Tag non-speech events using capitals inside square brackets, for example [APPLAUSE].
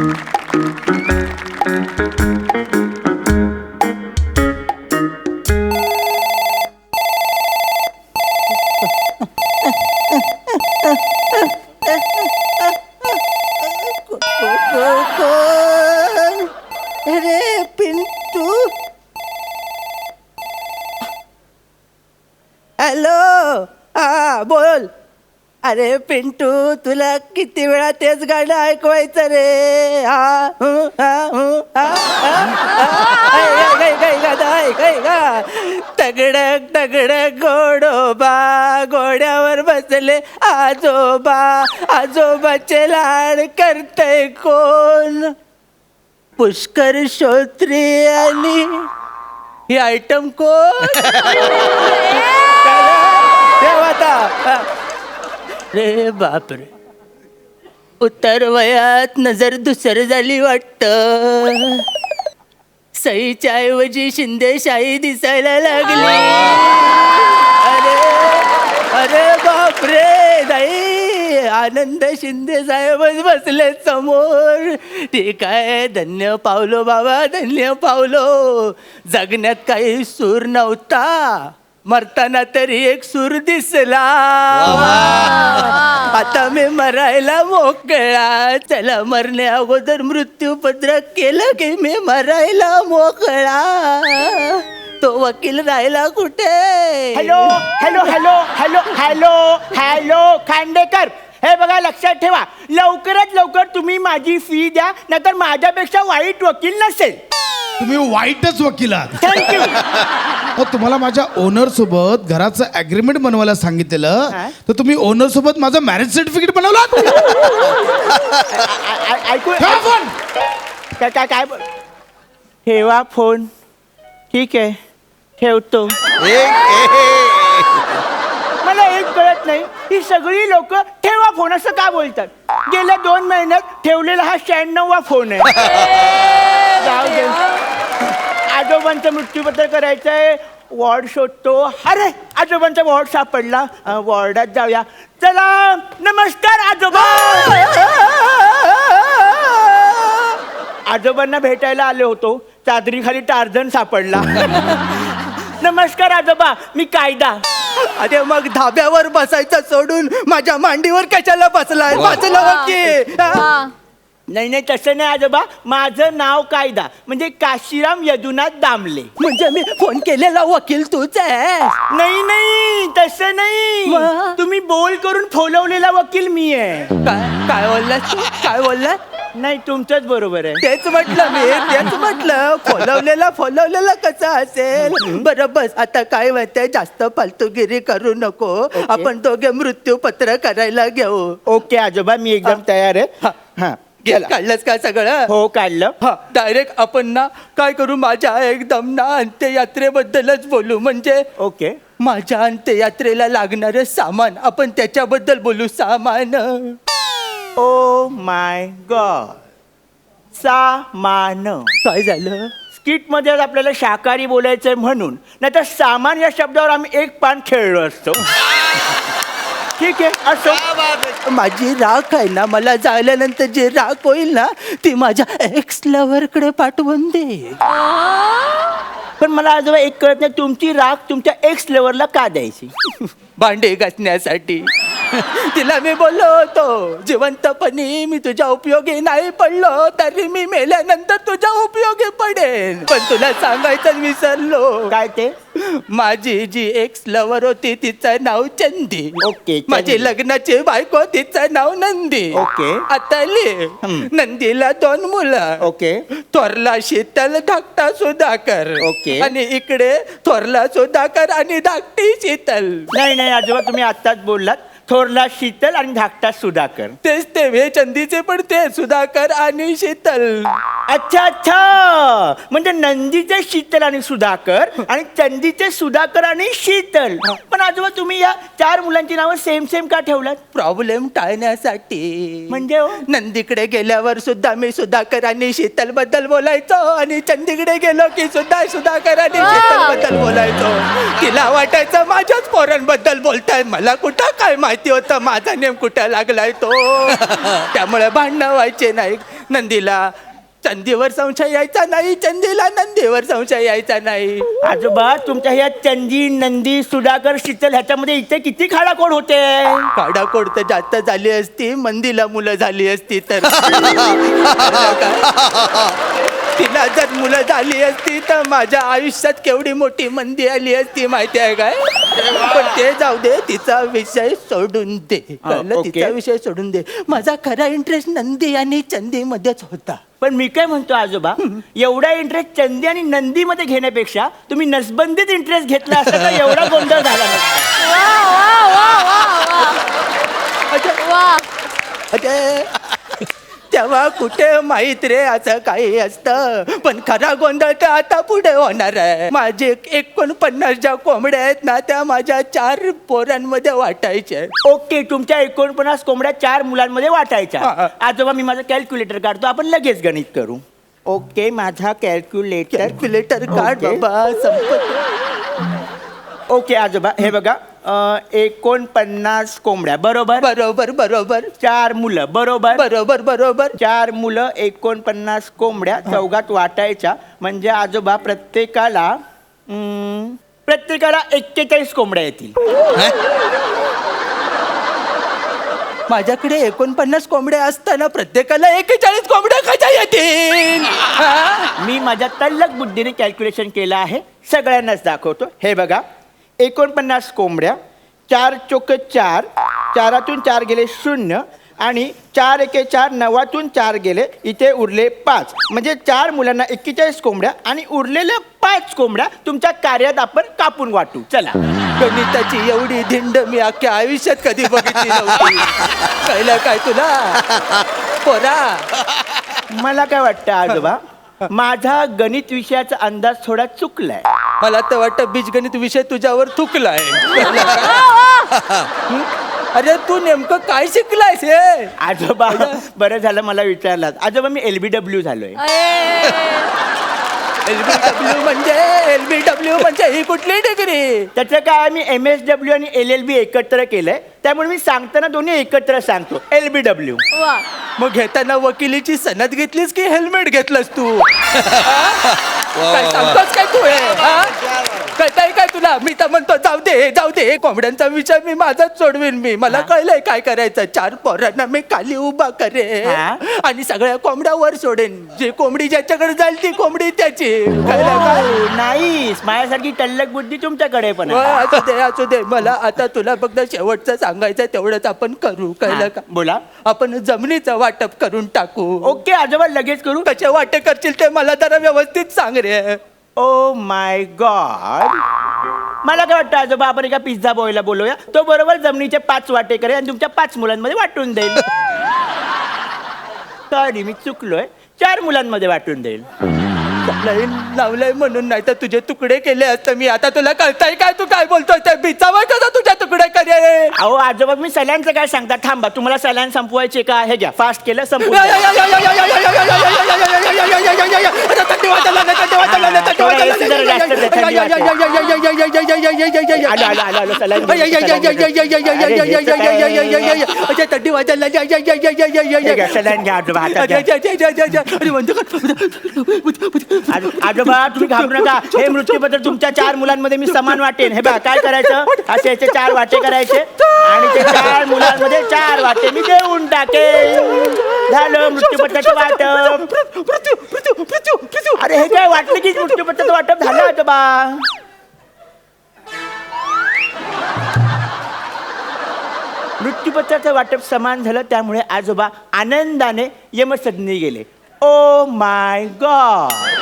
कोण अरे पिंटू। हॅलो। हा बोल। अरे पिंटू तुला किती वेळा तेच गाणं ऐकवायचं रे? हा? हं, हा, हं, हा, हा, हा. ऐ, ऐ, ऐ, ऐ, गाणं ऐक, ऐक, हा. तगडक तगडक गोडोबा घोड्यावर बसले आजोबा आजोबाचे लाड करतय कोण? पुष्कर श्रोत्री आणि ही आयटम कोण [LAUGHS] [LAUGHS] ठेव आता हा. अरे बापरे. उतर वयात नजर दुसर झाली वाटत. सईच्या ऐवजी शिंदेशाही दिसायला लागली. अरे अरे बापरे नाही आनंद शिंदे साहेबच बसले समोर. ठीक आहे धन्य पावलो बाबा धन्य पावलो. जगण्यात काही सूर नव्हता. मरताना तरी एक सूर दिसला. आता मी मरायला मोकळा. चला मरण्या अगोदर मृत्यू पत्रक केलं की मी मरायला मोकळा. तो वकील राहिला कुठे? Hello hello hello hello hello hello Khandekar. हे बघा लक्षात ठेवा. लवकरात लवकर तुम्ही माझी फी द्या नाहीतर माझ्यापेक्षा वाईट वकील नसेल. तुम्ही वाईटच वकील आहात. थँक्यू [LAUGHS] मग तुम्हाला माझ्या ओनर सोबत घराचं अग्रीमेंट बनवायला सांगितलेलं. हा? तर तुम्ही ओनर सोबत माझं मॅरेज सर्टिफिकेट बनवलं? [LAUGHS] फोन. काय काय काय बोल- ठेवा फोन ठीक आहे. ठेवतो. मला एक कळत नाही. ही सगळी लोक ठेवा फोन असं का बोलतात? गेल्या दोन महिन्यात ठेवलेला हा शहाण्णववा फोन आहे. जाऊ दे. आजोबांचं मृत्यूपत्र करायचंय. वॉर्ड शोधतो. अरे आजोबांचा वॉर्ड सापडला. वॉर्डात जाऊया. चला नमस्कार आजोबा! आजोबांना भेटायला आले होतो. चादरीखाली टार्झन सापडला. नमस्कार आजोबा. मी कायदा. अरे मग धाब्यावर बसायचं सोडून माझ्या मांडीवर कशाला बसलाय? वाचलं वकील हा? नाही नाही तसं नाही आजोबा. माझं नाव कायदा. म्हणजे काशीराम यदुनाथ दामले. म्हणजे मी फोन केलेला वकील तूच आहे नाही नाही तसं नाही? तुम्ही बोल करून फोलवलेला वकील मी आहे. काय काय बोललास तू? काय बोलला नाही तुमचंच बरोबर आहे. तेच म्हटलं मी तेच म्हटलं. फॉलवलेला फॉलवलेला कसा असेल? बरं बस. आता काय माहितीये जास्त फालतूगिरी करू नको. आपण दोघे मृत्यू पत्र करायला घेऊ. ओके आजोबा मी एकदम तयार आहे. हा. घे, चला. काढलंस का सगळं? हो काढलं हा डायरेक्ट आपण ना काय करू माझ्या एकदम ना अंत्ययात्रेबद्दलच बोलू. म्हणजे ओके. माझ्या अंत्ययात्रेला लागणारं सामान आपण त्याच्याबद्दल बोलू. सामान. Oh my god. सामान. काय झालं? स्किटमध्ये आज आपल्याला शाकाहारी बोलायचंय म्हणून. नाही तर सामान या शब्दावर आम्ही एक पान खेळलो असतो. ठीक आहे असो. माझी राख आहे ना मला जायल्यानंतर जी राख होईल ना ती माझ्या एक्स लवर कडे पाठवून दे. पण मला आजोबा एक कळत नाही तुमची राग तुमच्या एक्स लेवलला का द्यायची? [LAUGHS] भांडे घासण्यासाठी. तिला मी बोललो होतो जिवंतपणी मी तुझ्या उपयोगी नाही पडलो तरी मी मेल्यानंतर तुझ्या उपयोगी पडेन. पण तुला सांगायचं विसरलो. काय ते? माझी जी एक्स लवर होती तिचं नाव चंदी. ओके, माझी चंदी. लग्नाची बायको तिचं नाव नंदी. ओके. आता लिह. नंदीला दोन मुलं. ओके. थोरला शीतल धाकटा सुधाकर. ओके. आणि इकडे थोरला सुधाकर आणि धाकटी शीतल. नाही नाही आजोबा तुम्ही आत्ताच बोललात. थोरला शीतल आणि धाकटा सुधाकर. तेच ते वे चंदीचे पण ते सुधाकर आणि शीतल. अच्छा अच्छा. म्हणजे नंदीचे शीतल आणि सुधाकर आणि चंदीचे सुधाकर आणि शीतल. पण आजोबा तुम्ही या चार मुलांची नावं सेम सेम का ठेवलात? प्रॉब्लेम टाळण्यासाठी. म्हणजे हो? नंदीकडे गेल्यावर सुद्धा मी सुधाकर आणि शीतलबद्दल बोलायचो आणि चंदीकडे गेलो की सुद्धा सुधाकर आणि शीतलबद्दल बोलायचो. तिला वाटायचं माझ्याच पोरांबद्दल बोलताय. मला कुठं काय माहिती? होतं माझा नेम कुठं लागलाय तो? [LAUGHS] त्यामुळे भांडणं व्हायचे नाही. नंदीला चंदीवर संशय यायचा नाही. चंदीला नंदीवर संशय यायचा नाही. आजोबा तुमच्या ह्या चंदी नंदी सुधाकर शीतल ह्याच्यामध्ये इथे किती खाडाखोड होते? काढाकोड तर जास्त झाली असती. मंदीला मुलं झाली असती तर. [LAUGHS] [LAUGHS] तिला जर मुलं झाली असती तर माझ्या आयुष्यात केवढी मोठी मंदी आली असती माहिती आहे काय? पण ते जाऊ दे तिचा विषय सोडून दे. कळलं? ओके. तिचा विषय सोडून दे. माझा खरा इंटरेस्ट नंदी आणि चंदी मध्येच होता. पण मी काय म्हणतो आजोबा एवढा इंटरेस्ट चंदी आणि नंदी मध्ये घेण्यापेक्षा तुम्ही नसबंदीत इंटरेस्ट घेतला असता तर एवढा गोंधळ झाला नसता. वा वा वा वा अच्छा, वा. अरे तेव्हा कुठे माहीत रे असं काही असतं. पण खरा गोंधळ तर आता पुढे होणार आहे. माझे एकोणपन्नास ज्या कोंबड्या आहेत ना त्या माझ्या चार पोरांमध्ये वाटायच्या ओके तुमच्या एकोणपन्नास कोंबड्या चार मुलांमध्ये. वाटायच्या. आजोबा मी माझं कॅल्क्युलेटर काढतो आपण लगेच गणित करू. ओके माझा कॅल्क्युलेटर कॅल्क्युलेटर काढ. बाबा संपत. ओके आजोबा हे बघा. अं, एकोणपन्नास कोंबड्या बरोबर? बरोबर बरोबर. चार मुलं बरोबर? बरोबर बरोबर. चार मुलं एकोणपन्नास कोंबड्या चौघात वाटायच्या. म्हणजे आजोबा प्रत्येकाला प्रत्येकाला एक्केचाळीस कोंबड्या येतील. माझ्याकडे एकोणपन्नास कोंबड्या असताना प्रत्येकाला एकेचाळीस कोंबड्या कशा येतील? हा? मी माझ्या तल्लक बुद्धीने कॅल्क्युलेशन केलं आहे. सगळ्यांनाच दाखवतो. हे बघा. एकोणपन्नास कोंबड्या चार चोक चार चारातून चार गेले शून्य आणि चार एके चार नवातून चार गेले इथे उरले पाच. म्हणजे चार मुलांना एक्केचाळीस कोंबड्या आणि उरलेल्या पाच कोंबड्या तुमच्या कार्यात आपण कापून वाटू. चला. गणिताची एवढी धिंड मी अख्ख्या आयुष्यात कधी बघितली नव्हती. कळलं काय तुला? पोरा. मला काय वाटतं आजोबा माझा गणित विषयाचा अंदाज थोडा चुकलाय. मला तर वाटतं बीजगणित विषय तुझ्यावर थुकलाय. हं? [LAUGHS] अरे तू नेमकं काय शिकलायस हे? आजोबा बरं झालं मला विचारलात आजोबा मी एलबीडब्ल्यू झालोय. एलबीडब्ल्यू म्हणजे एलबीडब्ल्यू म्हणजे ही कुठली डिग्री? त्याचं काय मी एम एस डब्ल्यू आणि एल एल बी एकत्र केलंय. त्यामुळे मी सांगताना दोन्ही एकत्र सांगतो. एल बी डब्ल्यू वा. मग घेताना वकिलीची सनद घेतलीस की हेल्मेट घेतलंस तू? हा? [LAUGHS] काय सांगतोस काय तू हे? हा? कळतंय काय तुला? मी तर म्हणतो जाऊ दे जाऊ दे. कोंबड्यांचा विषय मी माझाच सोडवीन मी. मला कळलंय काय करायचं. चार पोरांना मी खाली उभा करे हा? आणि सगळ्या कोंबड्या वर सोडेन. जी कोंबडी ज्याच्याकडे जाईल ती कोंबडी त्याची. कळलं का? नाही माझ्यासारखी तल्लक बुद्धी तुमच्याकडे पण. हो, आहे. असू दे असू दे. मला आता तुला फक्त शेवटचं सांगायचं तेवढंच आपण करू कळलं का? बोला. आपण जमिनीचं वाटप करून टाकू. ओके आजोबा लगेच करू. कसे वाटे करशील ते मला जरा व्यवस्थित सांग रे. ओ माय गॉड मला काय वाटतं आजोबा आपण एका पिझ्झा बॉयला बोलूया? तो बरोबर जमिनीचे पाच वाटे करेल आणि तुमच्या पाच मुलांमध्ये वाटून देईल. [LAUGHS] सॉरी मी चुकलोय. चार मुलांमध्ये वाटून देईल. लाईन लावलंय म्हणून नाही तर तुझे तुकडे केले असते मी आता तुला कळताय काय तू काय बोलतोय ते बिचावर कसं तुझ्या तुकडे करे अहो आजोबा मी सल्यांचं काय सांगता थांबा तुम्हाला सल्यान संपवायचे का हे घ्या फास्ट केलं द्या. एसी आजोबा तुम्ही घाबरू नका हे मृत्यूबद्दल तुमच्या चार मुलांमध्ये मी समान वाटेन हे बघा काय करायचं असे याचे चार वाटे करायचे आणि ते चार मुलांमध्ये चार वाटे मी देऊन टाकेन झालं मृत्यूपत्राचं वाटप. मृत्यू मृत्यू मृत्यू मृत्यू. अरे हे काय वाटलं की मृत्यूपत्राचं वाटप झालं आजोबा. मृत्यूपत्राचं वाटप समान झालं त्यामुळे आजोबा आनंदाने यमसदनी गेले. ओ माय गॉड